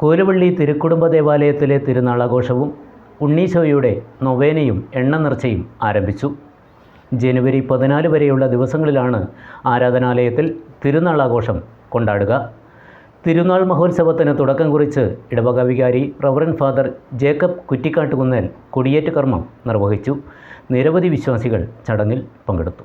കോലുവള്ളി തിരുക്കുടുംബ ദേവാലയത്തിലെ തിരുനാളാഘോഷവും ഉണ്ണീശോയുടെ നൊവേനയും എണ്ണ നിർച്ചയും ആരംഭിച്ചു. ജനുവരി പതിനാല് വരെയുള്ള ദിവസങ്ങളിലാണ് ആരാധനാലയത്തിൽ തിരുനാളാഘോഷം കൊണ്ടാടുക. തിരുനാൾ മഹോത്സവത്തിന് തുടക്കം കുറിച്ച് ഇടവക വികാരി റവറൻ ഫാദർ ജേക്കബ് കുറ്റിക്കാട്ടുകുന്നേൽ കൊടിയേറ്റ് കർമ്മം നിർവഹിച്ചു. നിരവധി വിശ്വാസികൾ ചടങ്ങിൽ പങ്കെടുത്തു.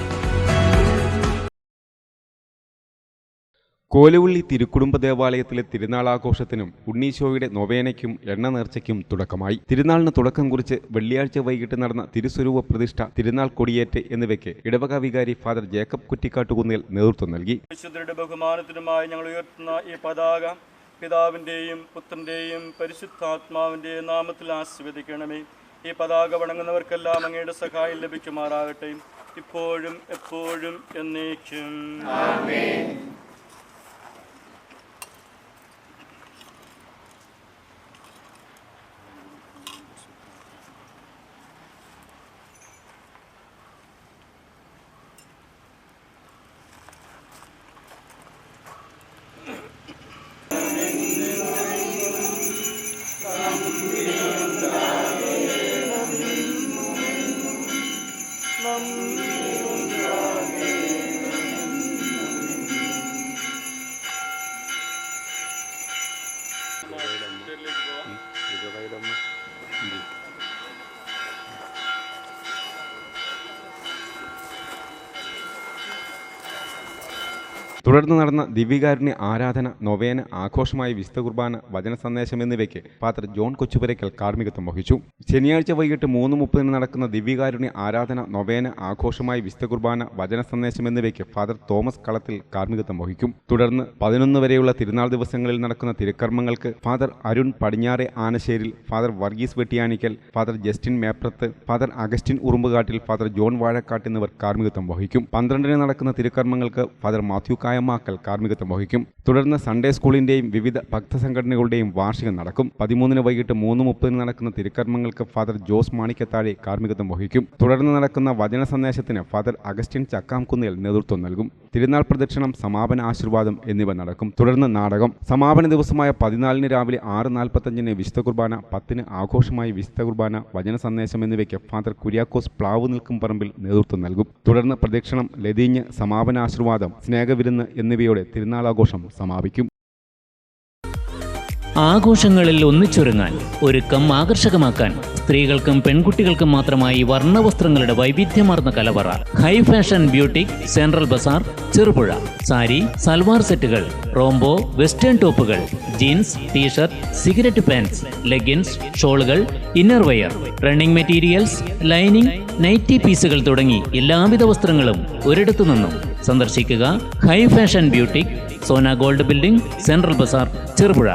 കോലുവള്ളി തിരുക്കുടുംബ ദേവാലയത്തിലെ തിരുനാളാഘോഷത്തിനും ഉണ്ണീശോയുടെ നൊവേനയ്ക്കും എണ്ണ നേർച്ചയ്ക്കും തുടക്കമായി. തിരുനാളിന് തുടക്കം കുറിച്ച് വെള്ളിയാഴ്ച വൈകിട്ട് നടന്ന തിരുസ്വരൂപ പ്രതിഷ്ഠ തിരുനാൾ കൊടിയേറ്റ് എന്നിവയ്ക്ക് ഇടവക വികാരി ഫാദർ ജേക്കബ് കുറ്റിക്കാട്ടുകുന്നിൽ നേതൃത്വം നൽകി. വിശുദ്ധരുടെ ബഹുമാനത്തിനുമായി ഞങ്ങൾ ഉയർത്തുന്ന ഈ പതാക പിതാവിന്റെയും പുത്രന്റെയും പരിശുദ്ധാത്മാവിന്റെയും നാമത്തിൽ ആസ്വദിക്കണമേ ഈ പതാക വണങ്ങുന്നവർക്കെല്ലാം അങ്ങയുടെ സഹായം ലഭിക്കുമാറാകട്ടെ. ഇപ്പോഴും എപ്പോഴും എന്നേക്കും. തുടർന്ന് നടന്ന ദിവ്യകാരുണ്യ ആരാധന നൊവേന ആഘോഷമായ വിശുദ്ധ കുർബാന വചന സന്ദേശം എന്നിവയ്ക്ക് ഫാദർ ജോൺ കൊച്ചുപുരയ്ക്കൽ കാർമ്മികത്വം വഹിച്ചു. ശനിയാഴ്ച വൈകിട്ട് മൂന്ന് മുപ്പതിന് നടക്കുന്ന ദിവ്യകാരുണ്യ ആരാധന നൊവേന ആഘോഷമായ വിശുദ്ധ കുർബാന വചന സന്ദേശം എന്നിവയ്ക്ക് ഫാദർ തോമസ് കളത്തിൽ കാർമ്മികത്വം വഹിക്കും. തുടർന്ന് പതിനൊന്ന് വരെയുള്ള തിരുനാൾ ദിവസങ്ങളിൽ നടക്കുന്ന തിരുക്കർമ്മങ്ങൾക്ക് father Arun Padinjare Anasseril father Varghese Vettiyanickal father Justin Meprath father Augustine Urumbukattil father John Vazhakkattu എന്നിവർ കാർമ്മികത്വം വഹിക്കും. പന്ത്രണ്ടിന് നടക്കുന്ന തിരുക്കർമ്മങ്ങൾക്ക് ഫാദർ മാത്യു കായമാക്കൽ കാർമ്മികത്വം വഹിക്കും. തുടർന്ന് സൺഡേ സ്കൂളിന്റെയും വിവിധ ഭക്തസംഘടനകളുടെയും വാർഷികം നടക്കും. പതിമൂന്നിന് വൈകിട്ട് മൂന്ന് മുപ്പതിന് നടക്കുന്ന തിരുക്കർമ്മങ്ങൾക്ക് ഫാദർ ജോസ് മാണിക്കത്താഴെ കാർമ്മികത്വം വഹിക്കും. തുടർന്ന് നടക്കുന്ന വചന സന്ദേശത്തിന് ഫാദർ അഗസ്റ്റിൻ ചക്കാംകുന്നേൽ നേതൃത്വം നൽകും. തിരുനാൾ പ്രദക്ഷിണം സമാപന ആശീർവാദം എന്നിവ നടക്കും. തുടർന്ന് നാടകം. സമാപന ദിവസമായ പതിനാലിന് രാവിലെ ആറ് നാൽപ്പത്തഞ്ചിന് വിശുദ്ധ കുർബാന പത്തിന് ആഘോഷമായി വിശുദ്ധ കുർബാന വചന സന്ദേശം എന്നിവയ്ക്ക് ഫാദർ കുര്യാക്കോസ് പ്ലാവ് നിൽക്കും പറമ്പിൽ നേതൃത്വം നൽകും. തുടർന്ന് പ്രദക്ഷിണം ലതീഞ്ഞ് സമാപന ആശീർവാദം സ്നേഹവിരുന്ന് എന്നിവയോടെ തിരുനാളാഘോഷം സമാപിക്കും. ആഘോഷങ്ങളിൽ ഒന്നിച്ചൊരുങ്ങാൻ ഒരുക്കം ആകർഷകമാക്കാൻ സ്ത്രീകൾക്കും പെൺകുട്ടികൾക്കും മാത്രമായി വർണവസ്ത്രങ്ങളുടെ വൈവിധ്യമാർന്ന കലവറ. High fashion boutique central bazaar Cherupuzha. Sari salwar സെറ്റുകൾ റോംബോ western ടോപ്പുകൾ jeans T shirt cigarette pants leggings ഷോളുകൾ innerwear running materials lining nighty പീസുകൾ തുടങ്ങി എല്ലാവിധ വസ്ത്രങ്ങളും ഒരിടത്തു നിന്നും സന്ദർശിക്കുക. High fashion boutique Sona gold building central bazaar Cherupuzha.